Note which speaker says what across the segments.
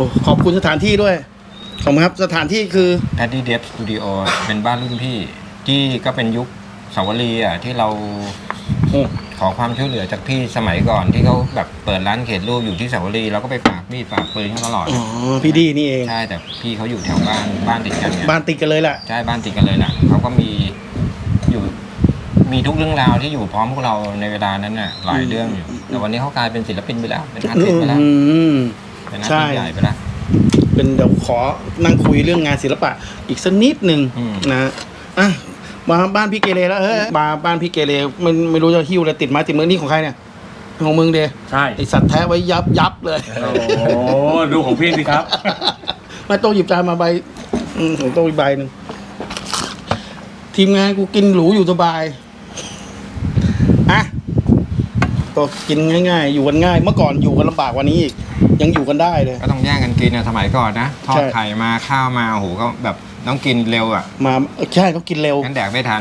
Speaker 1: อ้ขอบคุณสถานที่ด้วย ขอบคุณครับสถานที่คือ
Speaker 2: แพดดี้เดฟสตูดิโอเป็นบ้านรุ่นพี่ ที่ก็เป็นยุคสาวรีอะที่เรา
Speaker 1: โอ้
Speaker 2: ขอความช่วยเหลือจากพี่สมัยก่อนที่เขาแบบเปิดร้านเขตรูปอยู่ที่สาวรีเราก็ไปฝากมีดฝากปืนเขาตลอด
Speaker 1: อ๋อพี่ดีนี่เอง
Speaker 2: ใช่แต่พี่เขาอยู่แถวบ้านบ้านติดกันเนี่ย
Speaker 1: บ้านติดกันเลยแหละ
Speaker 2: ใช่บ้านติดกันเลยแหละเขาก็มีอยู่มีทุกเรื่องราวที่อยู่พร้อมพวกเราในเวลานั้นน่ะหลายเรื่องอยู่แต่วันนี้เขากลายเป็นศิลปินไปแล้วเป็นอาร์ติสต์ไปแล้ว
Speaker 1: อืม
Speaker 2: เป็นอาร์
Speaker 1: ใช่
Speaker 2: ติสต์ใหญ่ไปแล้ว
Speaker 1: เป็นเดี๋ยวขอนั่งคุยเรื่องงานศิลปะ อีกสักนิดหนึ่ง
Speaker 2: อืม
Speaker 1: นะอะมาบ้านพี่เกเรแล้วเฮ้ยมาบ้านพี่เกเรไม่ไม่รู้จะหิ้วอะไรติดไม้ติดมือนี่ของใครเนี่ยของมึงเด
Speaker 3: ใช่
Speaker 1: ไอสัตว์แท้ไว้ยับยับเลย
Speaker 3: โอ้โหดูของพี่สิครับ
Speaker 1: ไม่ต้องหยิบจานมาใบอืมผมต้องอีกใบหนึ่งทีมงานกูกินหรูอยู่สบายอะ ก็กินง่าย ๆ อยู่กันง่าย เมื่อก่อนอยู่กันลำบากกวันนี้อีก ยังอยู่กันได้เลย
Speaker 2: ก็ต้องแย่งกันกินนะสมัยก่อนนะ ทอด
Speaker 1: ใช่
Speaker 2: ไข่มาข้าวมาโอ้โหก็แบบต้องกินเร็วอะ
Speaker 1: มาใช่ต้องกินเร็ว
Speaker 2: งั้นแดกไม่ทัน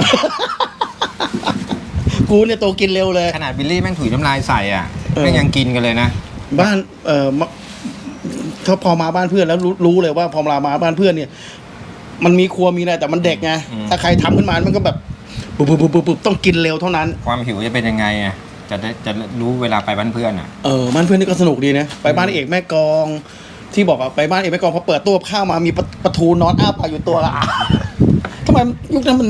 Speaker 1: กูเนี่ยโตกินเร็วเลย
Speaker 2: ขนาดบิลลี่แม่งถุยน้ำลายใส่อะ
Speaker 1: เออ
Speaker 2: แม่งยังกินกันเลยนะ
Speaker 1: บ้านเอ่อมถ้าพอมาบ้านเพื่อนแล้วรู้รู้เลยว่าพอมามาบ้านเพื่อนเนี่ย มันมีครัวมีอะไรแต่มันเด็กไง
Speaker 2: อืม
Speaker 1: ถ้าใครทำขึ้นมามันก็แบบปุ๊บปุ๊บปุ๊บปุ๊บต้องกินเร็วเท่านั้น
Speaker 2: ความหิวจะเป็นยังไงอะ จะได้จะรู้เวลาไปบ้านเพื่อนอะ
Speaker 1: เออบ้านเพื่อนนี่ก็สนุกดีนะไปบ้านเอกแม่กลอง ที่บอกว่าไปบ้านเอกแม่กลองพอเปิดตู้กับข้าวมามีปลาปลาทูนอนอ้าปากอยู่ตัวละอะทำไมยุคนั้นมัน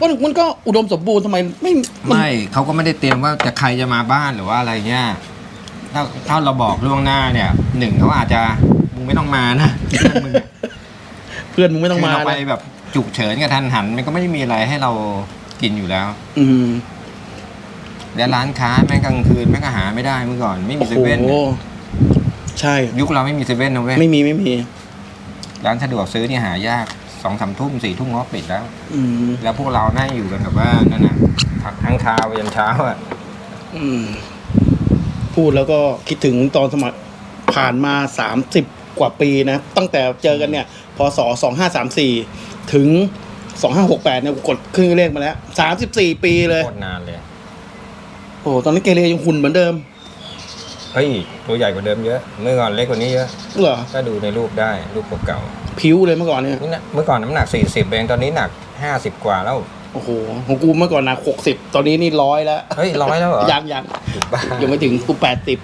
Speaker 1: มันมันก็อุดมสมบูรณ์ทำไมไม่น
Speaker 2: ไม่เขาก็ไม่ได้เตรียมว่าจะใครจะมาบ้านหรือว่าอะไรเงี้ยถ้าถ้าเราบอกล่วงหน้าเนี่ยหนึ่งเขาอาจจะมึงไม่ต้องมานะเพื่อนมึงเนี่ย
Speaker 1: เพื่อนมึงไม่ต้องมา
Speaker 2: คือเราไป
Speaker 1: นะ
Speaker 2: แบบฉุกเฉินกับทันหัน มันก็ไม่ได้มีอะไรให้เรากินอยู่แล้ว
Speaker 1: อืม
Speaker 2: แล้วร้านค้าแม่งกลางคืนแม่งก็หาไม่ได้เมื่อก่อน ไม่มี
Speaker 1: โอ้
Speaker 2: เซ
Speaker 1: โห
Speaker 2: เว่น
Speaker 1: ใช่
Speaker 2: ยุคเราไม่มีเซเว่นนะเว้ย
Speaker 1: ไม่มีไม่มี
Speaker 2: ร้านสะดวกซื้อนี่หายากสองสามทุ่มสี่ทุ่มเขาก็ปิดแล้ว
Speaker 1: อืม
Speaker 2: แล้วพวกเรานั่งอยู่กันแบบว่านั่นน่ะทั้งเช้าไปยันเช้าอะ
Speaker 1: อืมพูดแล้วก็คิดถึงตอนสมัยผ่านมาสามสิบกว่าปีนะ ตั้งแต่เจอกันเนี่ยพศสองห้าสามสี่ถึงสองห้าหกแปดเนี่ยกดครึ่งเลขมาแล้วสามสิบสี่ปีเลย
Speaker 2: โคตรนานเลย
Speaker 1: โอ้โหตอนนี้เกเรยังหุ่นเหมือนเดิม
Speaker 2: เฮ้ย ตัวใหญ่กว่าเดิมเยอะ เมื่อก่อนเล็กกว่านี้เยอะ
Speaker 1: เหรอ
Speaker 2: ก็ดูในรูปได้รูปเก่า
Speaker 1: ผิวเลยเมื่อก่อนเนี่ย
Speaker 2: ๆนี่นะเมื่อก่อนน้ำหนัก 40เองตอนนี้หนัก 50 กว่าแล้ว
Speaker 1: โอ้โห ของกูเมื่อก่อนนะหกสิบตอนนี้นี่ร้อยแล้ว
Speaker 2: เฮ้ยร้อยแล้วเหรอ
Speaker 1: ยังยัง
Speaker 2: ถูกบ้า
Speaker 1: ยังไม่ถึงกูแปดสิบ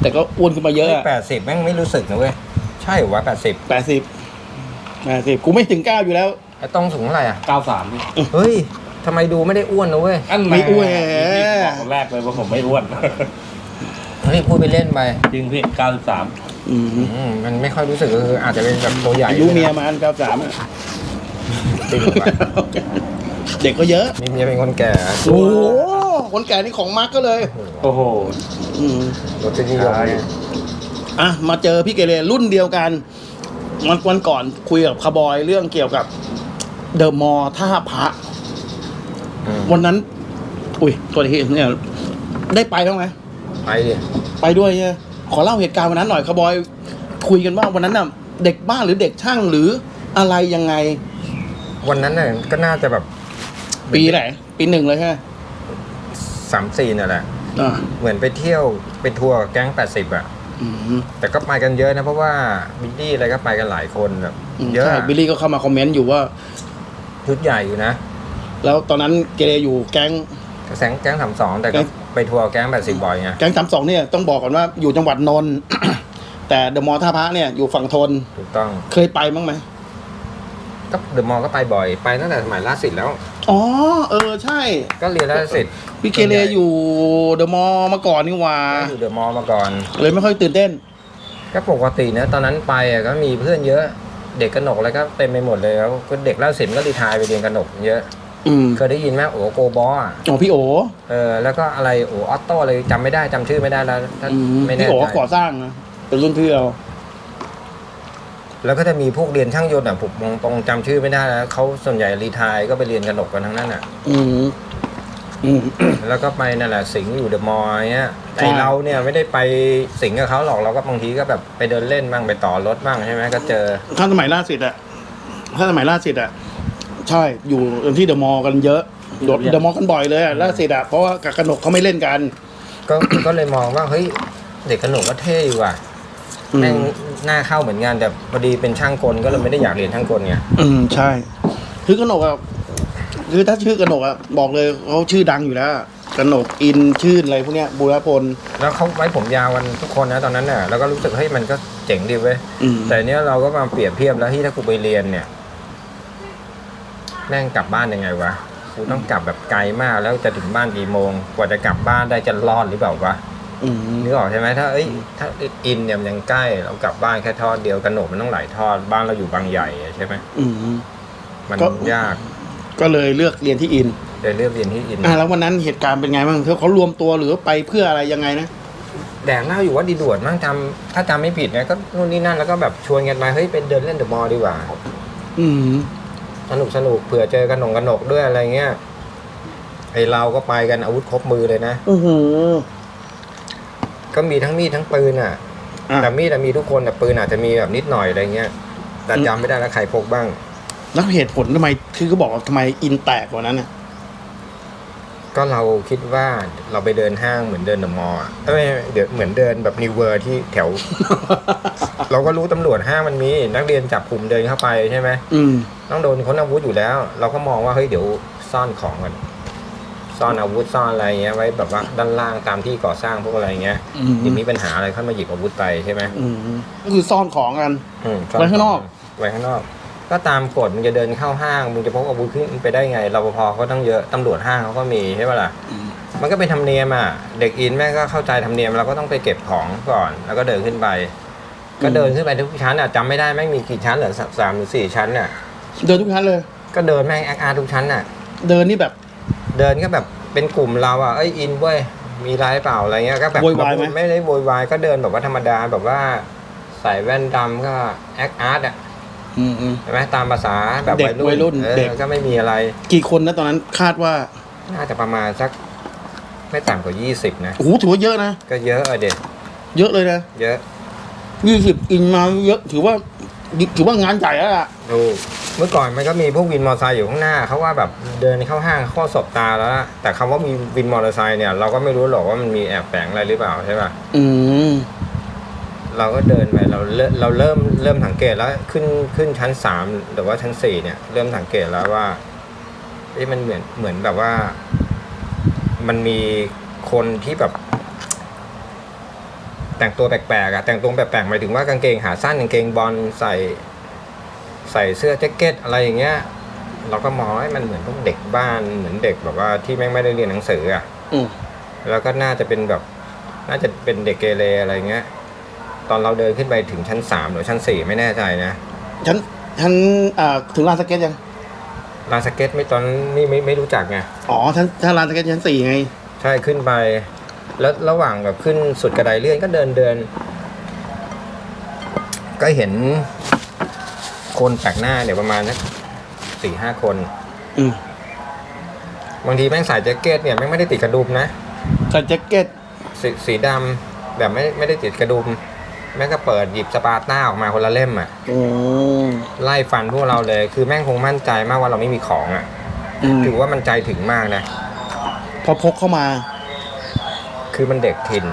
Speaker 1: แต่ก็อ้วนขึ้นมาเยอะ
Speaker 2: แปดสิบแม่งไม่รู้สึกนะเว้ย ใช่เหรอวะแปดสิบ
Speaker 1: แปดสิบแปดสิบกูไม่ถึงเก้าอยู่แล้ว
Speaker 2: ไอ้ต้องสูงเท่าไหร่อะ
Speaker 3: 93พี่
Speaker 2: เฮ้ยทำไมดูไม่ได้อ้วนนะเว้ย
Speaker 3: อัน
Speaker 1: ไม่อ้วน
Speaker 3: พี่บอ กคนแรกเลยว่าผมไม่อ้วน
Speaker 2: เฮ้ยพูดไปเล่นไป
Speaker 3: จริงพี่93
Speaker 1: อืม
Speaker 2: อืมมันไม่ค่อยรู้สึกก็คืออาจจะเป็นแบบตัวใหญ่
Speaker 1: อายุเมียมาอันเก้าสามอะ
Speaker 2: จริงว่ะ
Speaker 1: เด็กก็เยอะ
Speaker 2: มีเมียเป็นคนแก่
Speaker 1: โอ้โหคนแก่นี่ของมาร์กก็เลย
Speaker 3: โอ้โห
Speaker 1: อืม
Speaker 2: รสนิยม
Speaker 3: ใช่
Speaker 1: อะมาเจอพี่เกเรรุ่นเดียวกันวันวันก่อนคุยกับคาร์บอยเรื่องเกี่ยวกับเดอะมอท่าพระ
Speaker 2: อืม
Speaker 1: วันนั้น อุ้ยตัวทีเนี่ย ได้ไปบ้างไหม
Speaker 2: ไปดิ
Speaker 1: ไปด้วยเนี่ยขอเล่าเหตุการณ์วันนั้นหน่อยคาร์บอย คุยกันว่าวันนั้นน่ะ เด็กบ้านหรือเด็กช่างหรืออะไรยังไง
Speaker 2: วันนั้นน่ะก็น่าจะแบบ
Speaker 1: ปีไหนปีหนึ่งเลยใช่ไหม
Speaker 2: สามสี่นั่นแหละ
Speaker 1: อ่า
Speaker 2: เหมือนไปเที่ยวไปทัวร์กับแก๊งแปดสิบอะ
Speaker 1: อืม
Speaker 2: แต่ก็ไปกันเยอะนะ เพราะว่าบิลลี่อะไรก็ไปกันหลายคนแบบ
Speaker 1: อืม
Speaker 2: เยอะ
Speaker 1: ใช่บิลลี่ก็เข้ามาคอมเมนต์อยู่ว่า
Speaker 2: ชุดใหญ่อยู่นะ
Speaker 1: แล้วตอนนั้นเกเรอยู่แก๊ง
Speaker 2: แก๊งแก๊งสามสองแต่
Speaker 1: แก๊
Speaker 2: ก็
Speaker 1: ง
Speaker 2: ไปทัวร์แก๊งแปดสิบบ่อยไง
Speaker 1: แก๊งสามสองเนี่ยต้องบอกก่อนว่าอยู่จังหวัดนนท์ แต่เดอะมอลล์ท่าพระเนี่ยอยู่ฝั่งทน
Speaker 2: ถูกต้อง
Speaker 1: เคยไปบ้างไหม
Speaker 2: ก็เดอะมอลล์ก็ไปบ่อยไปตั้งแต่สมัยราชสิทธิ์แล้ว
Speaker 1: อ๋อ เออใช่
Speaker 2: ก็เรียนราชสิทธิ์
Speaker 1: พี่เกเรอยู่เดอะมอลล์มาก่อนนี่หว่า
Speaker 2: ก็อยู่เดอะมอลล์มาก่อน
Speaker 1: เลยไม่ค่อยตื่นเต้น
Speaker 2: ก็ปกตินะตอนนั้นไปอะก็มีเพื่อนเยอะ เด็กกระหนกอะไรก็เต็มไปหมดเลยแล้วก็เด็กราชสิทธิ์ก็รีไทายไปเรียนกระหนกเยอะ
Speaker 1: อืม
Speaker 2: เคยได้ยินไหมโอ้โกบออะ
Speaker 1: อ๋อพี่โอ
Speaker 2: เออแล้วก็อะไรโอ้ออโต้อะไรจำไม่ได้จำชื่อไม่ได้แล้วถ้า
Speaker 1: อืม
Speaker 2: ไม่แน่
Speaker 1: พี่โอ
Speaker 2: ใจ
Speaker 1: ก่อสร้างนะเป็นรุ่นพี่เรา
Speaker 2: แล้วก็จะมีพวกเรียนช่างยนต์อะผมตรงจำชื่อไม่ได้แล้วเขาส่วนใหญ่รีไทายก็ไปเรียนกระหนกกันทั้งนั้นอะ
Speaker 1: อืมอืม
Speaker 2: แล้วก็ไปนั่นแหละสิงห์อยู่เดอะมอลล์เงี้ย
Speaker 1: ใช่
Speaker 2: แต่เราเนี่ยไม่ได้ไปสิงห์กับเขาหรอกเราก็บางทีก็แบบไปเดินเล่นบ้างไปต่อรถบ้างใช่ไหมก็เจอ
Speaker 1: ถ้าสมัยล่าสิทธิ์อะถ้าสมัยล่าสิทธิ์อะ ใช่อยู่ที่เดอะมอลล์กันเยอะโดดเดอะมอลล์กันบ่อยเลยอะล่าสิทธิ์อะเพราะว่ากับกระหนกเขาไม่เล่นกัน
Speaker 2: ก็ ก็เลยมองว่าเฮ้ยเด็กกระหนกก็เท่อยู่ว่ะ
Speaker 1: อืม
Speaker 2: แม่งหน้าเข้าเหมือนกันแต่พอดีเป็นช่างกลก็เลยไม่ได้อยากเรียนช่างกลไง
Speaker 1: อืมใช่คือกนกอะคือถ้าชื่อกนกอะบอกเลยเขาชื่อดังอยู่แล้วกนกอินชื่นอะไรพวกเนี้ยบุรพล
Speaker 2: แล้วเขาไว้ผมยาวกันทุกคนนะตอนนั้นน่ะแล้วก็รู้สึกเฮ้ยมันก็เจ๋งดีเว้ย
Speaker 1: อืม
Speaker 2: แต่เนี้ยเราก็มาเปรียบเทียบแล้วที่ถ้ากูไปเรียนเนี่ย แม่งกลับบ้านยังไงวะกูต้องกลับแบบไกลมากแล้วจะถึงบ้านกี่โมง กว่าจะกลับบ้านได้จะรอดหรือเปล่าวะ
Speaker 1: อืม
Speaker 2: นึกออกใช่ไหมถ้าเอ้ยถ้าอินเนี่ยมันยังใกล้เรากลับบ้านแค่ทอดเดียวกระโหนกมันต้องหลายทอดบ้านเราอยู่บางใหญ่อะใช่ไหม
Speaker 1: อืม
Speaker 2: มัน
Speaker 1: ก็
Speaker 2: ยาก
Speaker 1: ก็เลยเลือกเรียนที่อิน
Speaker 2: เลยเลือกเรียนที่อิน
Speaker 1: อ่าแล้ววันนั้นเหตุการณ์เป็นไงบ้างเขาเขารวมตัวหรือไปเพื่ออะไรยังไงนะ
Speaker 2: แดกเหล้าอยู่ว่าดีด่วนมั่งจำถ้าจำไม่ผิดเนี่ยก็นู่นนี่นั่นแล้วก็แบบชวนกันมาเฮ้ยเป็นเดินเล่นเดอะมอลล์ดีกว่า
Speaker 1: อืม
Speaker 2: สนุกสนุกเผื่อเจอกันหนงกันหนกด้วยอะไรเงี้ยไอเราก็ไปกันอาวุธครบมือเลยนะ
Speaker 1: โอ้โห
Speaker 2: ก็มีทั้งมีดทั้งปืนอะ
Speaker 1: อะ
Speaker 2: แต่มีดอะมีทุกคนแต่ปืนอาจจะมีแบบนิดหน่อยอะไรเงี้ยแต่จำไม่ได้แล้วใครพกบ้าง
Speaker 1: แล้วเหตุผลทำไมคือเขาบอกว่าทำไมอินแตกกว่านั้นน่ะ
Speaker 2: ก็เราคิดว่าเราไปเดินห้างเหมือนเดินเดอะมอลล์อะเอ้ยเดี๋ยวเหมือนเดินแบบนิวเวอร์ที่แถว เราก็รู้ตำรวจห้างมันมีนักเรียนจับกลุ่มเดินเข้าไปใช่ไหม
Speaker 1: อืม
Speaker 2: ต้องโดนค้นอาวุธอยู่แล้ว เราก็มองว่าเฮ้ยเดี๋ยวซ่อนของกันซ่อนอาวุธซ่อนอะไรเงี้ยไว้แบบว่าด้านล่างตามที่ก่อสร้างพวกอะไรเงี้ย
Speaker 1: อืม
Speaker 2: เดี๋ยวมีปัญหาอะไรเข้ามาหยิบอาวุธไปใช่ไหม
Speaker 1: อืมก็คือซ่อนของกัน
Speaker 2: อืม
Speaker 1: ไว้ข้างนอก
Speaker 2: ไว้ข้างนอก ก็ตามกฎมึงจะเดินเข้าห้างมึงจะพกอาวุธขึ้นไปได้ไงรปภก็ต้องเยอะตำรวจห้างเขาก็มีใช่ปะล่ะ
Speaker 1: อืม
Speaker 2: มันก็เป็นธรรมเนียมอะเด็กอินแม่งก็เข้าใจธรรมเนียมเราก็ต้องไปเก็บของก่อน แล้วก็เดินขึ้นไป ก็เดินขึ้นไปทุกชั้นอะจำไม่ได้แม่งมีกี่ชั้นเหรือสามหรือสี่ชั้นน่ะ
Speaker 1: เดินทุกชั้นเลย
Speaker 2: ก็เดินแม่งแอคอาร์ทุกชั้นน่ะ
Speaker 1: เดินนี่แบบ
Speaker 2: เดินก็แบบเป็นกลุ่มเราอะเอ้ยอินเว้ยมีไรเปล่าอะไรเงี้ยก็แบบ
Speaker 1: โวยวายไหม
Speaker 2: ไม่ได้โวยวายก็เดินแบบว่าธรรมดาแบบว่าใส่แว่นดำก็แอคอาร์ตอะ
Speaker 1: อืมอืม
Speaker 2: ใช่ไหมตามภาษาแบบ
Speaker 1: เด็ก
Speaker 2: วัยรุ่น
Speaker 1: วัยรุ่น
Speaker 2: เออ
Speaker 1: เด็ก
Speaker 2: ก็ไม่มีอะไร
Speaker 1: กี่คนนะตอนนั้นคาดว่า
Speaker 2: น่าจะประมาณสัก ไม่ต่ำกว่า 20 นะ
Speaker 1: โอ้โหถือว่าเยอะนะ
Speaker 2: ก็เยอะอะเด็ก
Speaker 1: เยอะเลยนะ
Speaker 2: เยอะ
Speaker 1: ยี่สิบอินมาเยอะถือว่าถือว่างานใหญ่แล้วล่ะ
Speaker 2: ดูเมื่อก่อนมันก็มีพวกวินมอเตอร์ไซค์อยู่ข้างหน้าเขาว่าแบบเดินเข้าห้างเข้าสบตาแล้วนะแต่คำว่ามีวินมอเตอร์ไซค์เนี่ยเราก็ไม่รู้หรอกว่ามันมีแอบแฝงอะไรหรือเปล่าใช่ป่ะ
Speaker 1: อืม
Speaker 2: เราก็เดินไปเราเริ่มเราเริ่มเริ่มสังเกตแล้วขึ้นขึ้นชั้นสามหรือว่าชั้นสี่เนี่ย เริ่มสังเกตแล้วว่าเอ้มันเหมือนเหมือนแบบว่า มันมีคนที่แบบ แต่งตัวแปลกๆอะแต่งตัวแปลกๆหมายถึงว่ากางเกงขาสั้นกางเกงบอลใส่ใส่เสื้อแจ็คเก็ตอะไรอย่างเงี้ย เราก็มองว่ามันเหมือนพวกเด็กบ้านเหมือนเด็กแบบว่าที่แม่งไม่ได้เรียนหนังสืออะ
Speaker 1: อืม
Speaker 2: แล้วก็น่าจะเป็นแบบ น่าจะเป็นเด็กเกเรอะไรเงี้ย ตอนเราเดินขึ้นไปถึงชั้นสามหรือชั้นสี่ไม่แน่ใจนะ
Speaker 1: ฉันฉันอ่าถึงลานสเก็ตยัง
Speaker 2: ลานสเก็ตไม่ตอนนี่ไม่ไม่รู้จักไง
Speaker 1: อ๋อฉันถ้าลานสเก็ตชั้นสี่ไง
Speaker 2: ใช่ขึ้นไป แล้วระหว่างแบบขึ้นสุดกระไดเลื่อนก็เดินเดิน ก็เห็นคนแปลกหน้าเนี่ยประมาณสักสี่ห้าคน
Speaker 1: อืม
Speaker 2: บางทีแม่งใส่แจ็คเก็ตเนี่ยแม่งไม่ได้ติดกระดุมนะ
Speaker 1: ใส่แจ็คเก็ต
Speaker 2: สีสีดำแบบไม่ไม่ได้ติดกระดุม แม่งก็เปิดหยิบสปาร์ต้าออกมาคนละเล่มอะ
Speaker 1: โอ้
Speaker 2: ไล่ฟันพวกเราเลย คือแม่งคงมั่นใจมากว่าเราไม่มีของอะ
Speaker 1: อืม
Speaker 2: ถือว่ามันใจถึงมากนะ
Speaker 1: พอพกเข้ามา
Speaker 2: คือมันเด็กถิ่น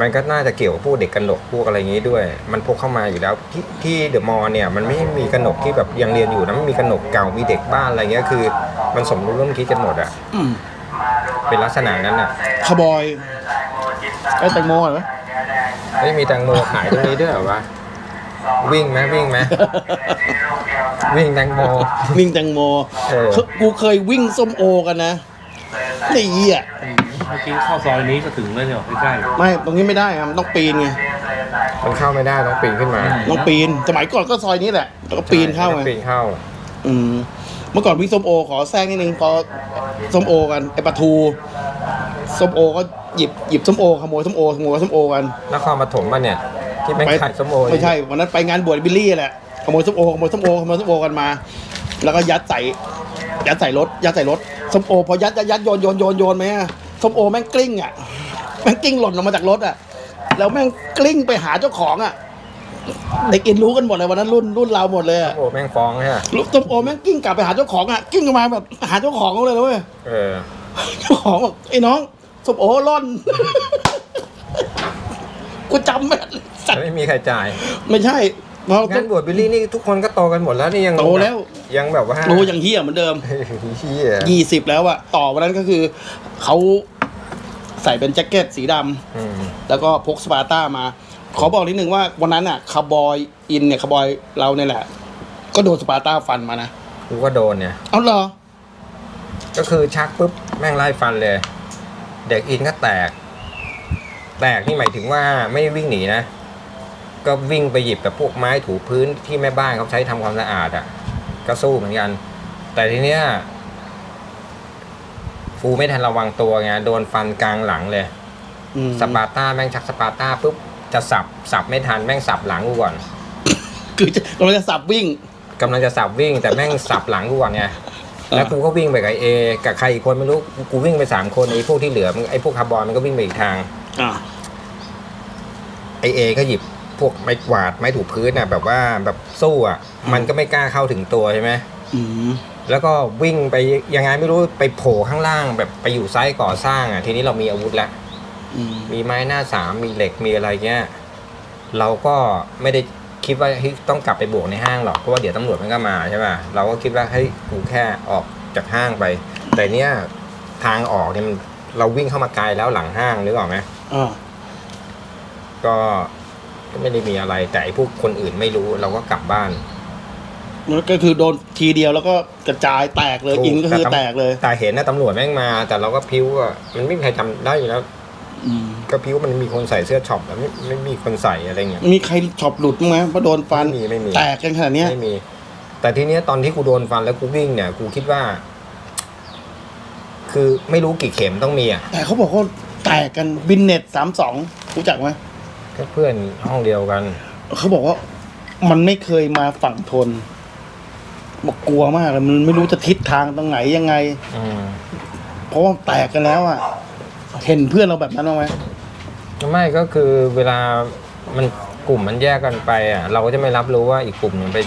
Speaker 2: มันก็น่าจะเกี่ยวกับพวกเด็กกระหนกพวกอะไรอย่างนี้ด้วย มันพกเข้ามาอยู่แล้วที่ที่เดอะมอลล์เนี่ย มันไม่มีกระหนกที่แบบยังเรียนอยู่นะมันมีกระหนกเก่ามีเด็กบ้านอะไรเงี้ยคือ มันสมรู้ร่วมคิดกันหมดอะ
Speaker 1: อืม
Speaker 2: เป็นลักษณะนั้นอะ
Speaker 1: คาร์บอยไอ้แตงโมเหรอ
Speaker 2: ไม่มีแตงโมขายตรงนี้ด้วยเหรอวะ วิ่งไหมวิ่งไหมวิ่งแตงโม
Speaker 1: วิ่งแตงโม
Speaker 2: เออ
Speaker 1: กูเคยวิ่งส้มโอกันนะไอ้เหี้ย
Speaker 3: เมื่อกี้เข้าซอยนี้ก็ถึงแล้วเนี่ยใกล้
Speaker 1: ไม่ตรงนี้ไม่ได้ครับมันต้องปีนไง
Speaker 2: มันเข้าไม่ได้ต้องปีนขึ้นมา
Speaker 1: ต้องปีนสมัยก่อนก็ซอยนี้แหละแล้วก็ปีนเข้า
Speaker 2: ใช่
Speaker 1: ไง
Speaker 2: ปีนเข้า
Speaker 1: อืมเมื่อก่อนวิ่งส้มโอขอแทรกนิดนึงพอส้มโอกันไอปลาทูส้มโอก็ หยิบหยิบส้มโอขโมยส้มโอขโมยส้มโอกัน
Speaker 2: นครปฐมป่ะเนี่ย ที่แม่ง
Speaker 1: ไป
Speaker 2: ขายส้มโอ
Speaker 1: ไม่ใช่วันนั้นไปงานบวชบิลลี่แหละขโมยส้มโอขโมยส้มโอขโมยส้มโอกันมา แล้วก็ยัดใส่ยัดใส่รถยัดใส่รถส้มโอพอยัดยัดยัดโยนโยนโยนโยนไหมอะส้มโอแม่งกลิ้งอะแม่งกลิ้งหล่นออกมาจากรถอะแล้วแม่งกลิ้งไปหาเจ้าของอะเด็กอินรู้กันหมดเลยวันนั้นรุ่นรุ่นเราหมดเลยอะ
Speaker 2: ส้มโอแม่งฟ้องใช่ไหม
Speaker 1: ลูกส้มโอแม่งกิ้งกลับไปหาเจ้าของอะกิ้งออกมาแบบหาเจ้าของเขาเลยนะเว้ย
Speaker 2: เออ
Speaker 1: เจ้าของบอกไอ้น้อง ส้มโอร่อนกูจำแม่น
Speaker 2: แต่ไม่มีใครจ่าย
Speaker 1: ไม่ใช่เพราะ
Speaker 2: งานบวชบิลลี่นี่ทุกคนก็โตกันหมดแล้วนี่ยัง
Speaker 1: โตแล้ว
Speaker 2: ยังแบบว่า
Speaker 1: โตอย่างเฮียเหมือนเดิม
Speaker 2: เฮีย
Speaker 1: ยี่สิบแล้วอะต่อวันนั้นก็คือเขาใส่เป็นแจ็คเก็ตสีดำ
Speaker 2: อืม
Speaker 1: แล้วก็พกสปาร์ต้ามา ขอบอกนิดนึงว่าวันนั้นอะคาร์บอยอินเนี่ยคาร์บอยเราเนี่ยแหละ ก็โดนสปาร์ต้าฟันมานะ
Speaker 2: กูก็โดนเนี่ย
Speaker 1: เอาเหรอ
Speaker 2: ก็คือชักปุ๊บแม่งไล่ฟันเลย เด็กอินก็แตก แตกนี่หมายถึงว่าไม่วิ่งหนีนะ ก็วิ่งไปหยิบแบบพวกไม้ถูพื้นที่แม่บ้านเขาใช้ทำความสะอาดอะ่ะ ก็สู้เหมือนกัน แต่ทีเนี้ยฟูไม่ทันระวังตัวไงโดนฟันกลางหลังเลย
Speaker 1: อืม
Speaker 2: สปาร์ต้าแม่งชักสปาร์ต้าปุ๊บจะสับสับไม่ทันแม่งสับหลังกูก่อน
Speaker 1: คือจะกำลังจะสับวิ่ง
Speaker 2: กำลังจะสับวิ่ง แต่แม่งสับหลังกูก่อนไง แล้วกูก็วิ่งไปกับไอเอกับใครอีกคนไม่รู้กูกูวิ่งไปสามคนไอพวกที่เหลือมันไอพวกคาร์บอนมันก็วิ่งไปอีกทาง
Speaker 1: อ่า
Speaker 2: ไอเอก็หยิบพวกไม้กวาดไม้ถูพื้นน่ะ แบบว่าแบบสู้อะ มันก็ไม่กล้าเข้าถึงตัวใช่ไหม
Speaker 1: อืม
Speaker 2: แล้วก็วิ่งไปยังไงไม่รู้ไปโผล่ข้างล่าง แบบไปอยู่ไซต์ก่อสร้างอะทีนี้เรามีอาวุธแล้ว
Speaker 1: อืม
Speaker 2: มีไม้หน้าสามมีเหล็กมีอะไรเงี้ย เราก็ไม่ได้ คิดว่าเฮ้ยต้องกลับไปบวกในห้างหรอกเพราะว่าเดี๋ยวตำรวจมันก็มาใช่ป่ะเราก็คิดว่าเฮ้ยกูแค่ออกจากห้างไป แต่เนี้ยทางออกเนี่ยมันเราวิ่งเข้ามาไกลแล้วหลังห้างนึกออกไหม
Speaker 1: อ่า
Speaker 2: ก็ก็ไม่ได้มีอะไร แต่ไอ้พวกคนอื่นไม่รู้เราก็กลับบ้าน
Speaker 1: มันก็คือโดนทีเดียวแล้วก็กระจายแตกเลย
Speaker 2: ถูก
Speaker 1: อินก็คือ
Speaker 2: แต่ตำ
Speaker 1: แตกเลย
Speaker 2: แต่เห็นนะตำรวจแม่งมา แต่เราก็พิ้วอะมันไม่มีใครจำได้อยู่แล้ว
Speaker 1: อืม
Speaker 2: ก็พิ้วมันมีคนใส่เสื้อช็อปแต่ไม่ไม่มีคนใส่อะไรเงี้ย
Speaker 1: มีใครช็อปหลุดมั้ยเพราะโดนฟัน
Speaker 2: ไม่มีไม่มี
Speaker 1: แตกกันขนาดเนี้ย
Speaker 2: ไม่มี แต่ทีเนี้ยตอนที่กูโดนฟันแล้วกูวิ่งเนี่ย กูคิดว่า คือไม่รู้กี่เข็มต้องมีอะ
Speaker 1: แต่เขาบอกว่าแตกกันบินเน็ตสามสองรู้จักไหม
Speaker 2: ก็เพื่อนห้องเดียวกัน
Speaker 1: เขาบอกว่ามันไม่เคยมาฝั่งทนบอกกลัวมากเลยมันไม่รู้จะทิศทางตรงไหนยังไง
Speaker 2: อืม
Speaker 1: เพราะว่าแตกกันแล้วอะ เห็นเพื่อนเราแบบนั้นบ้างไหม
Speaker 2: ไม่ก็คือเวลามันกลุ่มมันแยกกันไปอะเราก็จะไม่รับรู้ว่าอีกกลุ่มหนึ่งไป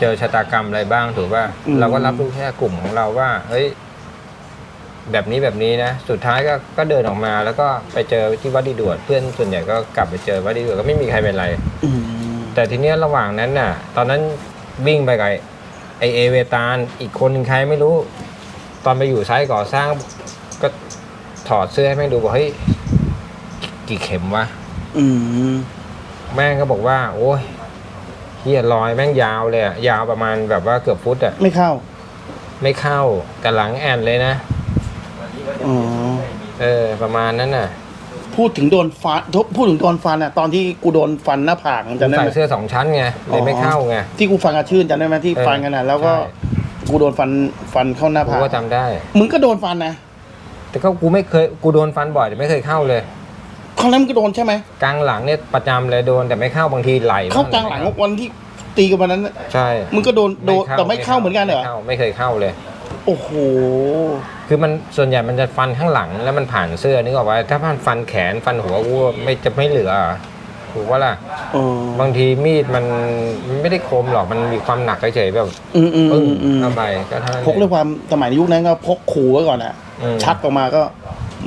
Speaker 2: เจอชะตากรรมอะไรบ้างถูกป่ะเราก็รับรู้แค่กลุ่มของเราว่า เฮ้ย แบบนี้แบบนี้นะสุดท้ายก็ก็เดินออกมา แล้วก็ไปเจอที่วัดดีด่วนเพื่อนส่วนใหญ่ก็กลับไปเจอวัดดีด่วนก็ไม่มีใครเป็นไร
Speaker 1: อืม
Speaker 2: แต่ทีเนี้ยระหว่างนั้นน่ะ ตอนนั้นวิ่งไปกับไอเอเวตาลอีกคนหนึ่งใครไม่รู้ ตอนไปอยู่ไซต์ก่อสร้างก็ถอดเสื้อให้แม่งดูบอกเฮ้ย กี่เข็มวะ
Speaker 1: อืม
Speaker 2: แม่งก็บอกว่า โอ้ยเฮียรอยแม่งยาวเลยอะยาวประมาณแบบว่าเกือบฟุตอะ
Speaker 1: ไม่เข้า
Speaker 2: ไม่เข้าแต่หลังแอนเลยนะ
Speaker 1: อ๋อ
Speaker 2: เออ ประมาณนั้นน่ะ
Speaker 1: พูดถึงโดนฟันพูดถึงโดนฟันอะตอนที่กูโดนฟันหน้าผากจำได้
Speaker 2: ใส่
Speaker 1: ไหม
Speaker 2: เสื้อสองชั้นไงเลยไม่เข้าไง
Speaker 1: ที่กูฟันกระชื่นจำได้ไหมที่
Speaker 2: เออ
Speaker 1: ฟันกันอะแล้วก็
Speaker 2: ใช่
Speaker 1: กูโดนฟันฟันเข้าหน้า
Speaker 2: กู
Speaker 1: ผาก
Speaker 2: ก็จำได้
Speaker 1: มึงก็โดนฟันนะ
Speaker 2: แต่ก็กูไม่เคยกูโดนฟันบ่อยแต่ไม่เคยเข้าเลย
Speaker 1: ครั้งนั้นมึงก็โดนใช่ไหม
Speaker 2: กลางหลังเนี่ยประจำเลยโดนแต่ไม่เข้าบางทีไหล
Speaker 1: เข้ากลางหลังวันที่ตีกันวันนั้นน่ะ
Speaker 2: ใช่
Speaker 1: มึงก็โดนโดนแต่ไม่เข้าเหมือนกันเหรอ
Speaker 2: ไข้าไม่เคยเข้าเลย
Speaker 1: โอ้โห
Speaker 2: คือมันส่วนใหญ่มันจะฟันข้างหลังแล้วมันผ่านเสื้อนึกออกว่าถ้ามันฟันแขนฟันหัวกูไม่จะไม่เหลือถูกว่าล่ะ
Speaker 1: เออบา
Speaker 2: งทีมีดมันมันไม่ได้คมหรอกมันมีความหนักเฉยๆแบบ
Speaker 1: อืมอืม
Speaker 2: ปึ้ง
Speaker 1: อืมอืม
Speaker 2: เข้าไปก็เท่านั้น
Speaker 1: พกด้วยความสมัยยุคนั้นก็พกขู่ไว้ก่อนอะ
Speaker 2: อืม
Speaker 1: ชักออกมาก็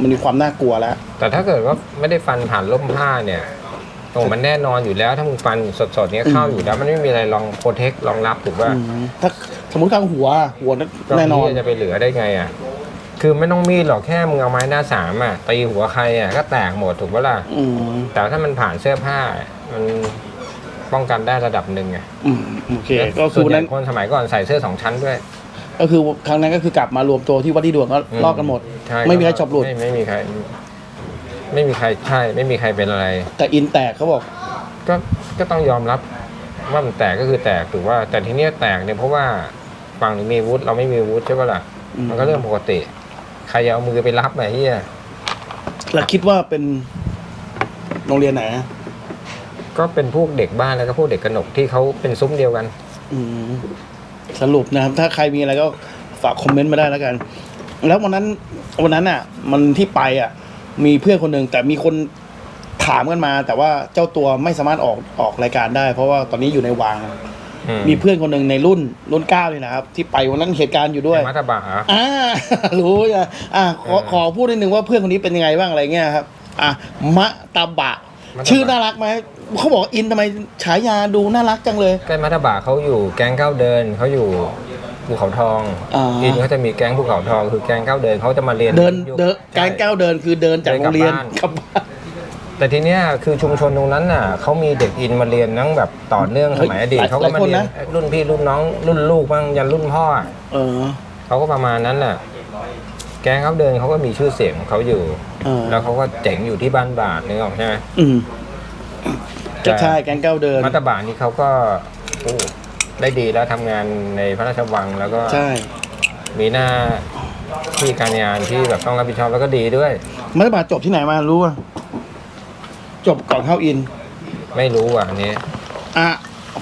Speaker 1: มันมีความน่ากลัวแล้ว
Speaker 2: แต่ถ้าเกิดว่าไม่ได้ฟันผ่านล่มผ้าเนี่ยโอ้มันแน่นอนอยู่แล้วถ้ามึงฟันสดๆเนี้ยเข้าอยู่แล้วมันไม่มีอะไรรองโปรเทครองรับถูกป่ะ
Speaker 1: อืมถ้าสมมติกลางหัวหัวนั้น
Speaker 2: ก็
Speaker 1: แน่นอน
Speaker 2: พี่จะไปเหลือได้ไงอะคือไม่ต้องมีดหรอกแค่มึงเอาไม้หน้าสามอะตีหัวใครอะก็แตกหมดถูกปะล่ะ
Speaker 1: อืม
Speaker 2: แต่ถ้ามันผ่านเสื้อผ้า มันป้องกันได้ระดับหนึ่งไง
Speaker 1: อืมโอเค ก็คื
Speaker 2: ส่
Speaker 1: อ
Speaker 2: วน
Speaker 1: วัน
Speaker 2: ใหญ่
Speaker 1: นั้น
Speaker 2: คนสมัยก่อนใส่เสื้อสองชั้นด้วย
Speaker 1: ก็คือครั้งนั้นก็คือกลับมารวมตัวที่วัดที่ดวงก็
Speaker 2: อืม
Speaker 1: ลอกกันหมด
Speaker 2: ใช่
Speaker 1: ไม่มีใครจบหลุด
Speaker 2: ไม่ไม่มีใคร ไม่มีใครใช่ ไม่มีใครเป็นอะไร
Speaker 1: แต่อินแตกเขาบอก
Speaker 2: ก็ก็ต้องยอมรับว่ามันแตกก็คือแตกถูกว่า แต่ทีเนี้ยแตกเนี่ยเพราะว่าฝั่งนี้มีอาวุธเราไม่มีอาวุธใช่ปะล่ะ
Speaker 1: อืม
Speaker 2: มันก็เรื่องปกติ ใครจะเอามือไปรับไหนเฮีย
Speaker 1: แล้วคิดว่าเป็นโรงเรียนไหนอะ
Speaker 2: ก็เป็นพวกเด็กบ้านแล้วก็พวกเด็กกระหนกที่เขาเป็นซุ้มเดียวกัน
Speaker 1: อืม สรุปนะครับ ถ้าใครมีอะไรก็ฝากคอมเมนต์มาได้แล้วกัน แล้ววันนั้นวันนั้นอะ มันที่ไปอะ มีเพื่อนคนหนึ่งแต่มีคนถามกันมา แต่ว่าเจ้าตัวไม่สามารถออกออกรายการได้ เพราะว่าตอนนี้อยู่ในวัง
Speaker 2: อื
Speaker 1: มีเพื่อนคนหนึ่งในรุ่นรุ่นเก้าเลยนะครับ ที่ไปวันนั้นเหตุการณ์อยู่ด้วย
Speaker 2: มัตตบะเหรอ
Speaker 1: อ่า รู้อะอะขอ
Speaker 2: เออ
Speaker 1: ขอพูดนิดนึงว่าเพื่อนคนนี้เป็นยังไงบ้างอะไรเงี้ยครับ อะมะตาบะ
Speaker 2: มัตตบะ
Speaker 1: ชื่อน่ารักไหมเขาบอกอินทำไมฉายาดูน่ารักจังเลย
Speaker 2: ใกล้มัตตบะเขาอยู่แก๊งก้าวเดินเขาอยู่ภูเขาทอง
Speaker 1: อ่า
Speaker 2: อินเขาจะมีแก๊งภูเขาทอง คือแก๊งก้าวเดินเขาจะมาเรียน
Speaker 1: เดิน
Speaker 2: อยู่
Speaker 1: เดิน
Speaker 2: ใช่
Speaker 1: การก้าวเดินคือเดินจาก
Speaker 2: เดิน
Speaker 1: โร
Speaker 2: กลับ
Speaker 1: งเรียน
Speaker 2: บ้าน
Speaker 1: กลับบ้าน
Speaker 2: แต่ทีเนี้ยคือชุมชนตรงนั้นน่ะเขามีเด็กอินมาเรียนทั้งแบบต่อเนื่อง
Speaker 1: เฮ้
Speaker 2: ส
Speaker 1: ย
Speaker 2: มัยอดีต
Speaker 1: หลาย
Speaker 2: เขาก็มา
Speaker 1: หลายคน
Speaker 2: เรียน
Speaker 1: นะ
Speaker 2: รุ่นพี่รุ่นน้องรุ่นลูกบ้างยันรุ่นพ่ออะ
Speaker 1: เออ
Speaker 2: เขาก็ประมาณนั้นน่ะ แก๊งเขาเดินเขาก็มีชื่อเสียงของเขาอยู่
Speaker 1: เออ
Speaker 2: แล้วเขาก็เจ๋งอยู่ที่บ้านบาทนึกออกใช่ไหม
Speaker 1: อืมก็ใช่แกงก้าวเดิน
Speaker 2: มัตตบานี่เขาก็โอ้ได้ดีแล้วทำงานในพระราชวังแล้วก็
Speaker 1: ใช่
Speaker 2: มีหน้าที่การงานที่แบบต้องรับผิดชอบแล้วก็ดีด้วย
Speaker 1: มัตบาจบที่ไหนมารู้ป่ะจบก่อนเข้าอิน
Speaker 2: ไม่รู้อะอันนี้
Speaker 1: อะ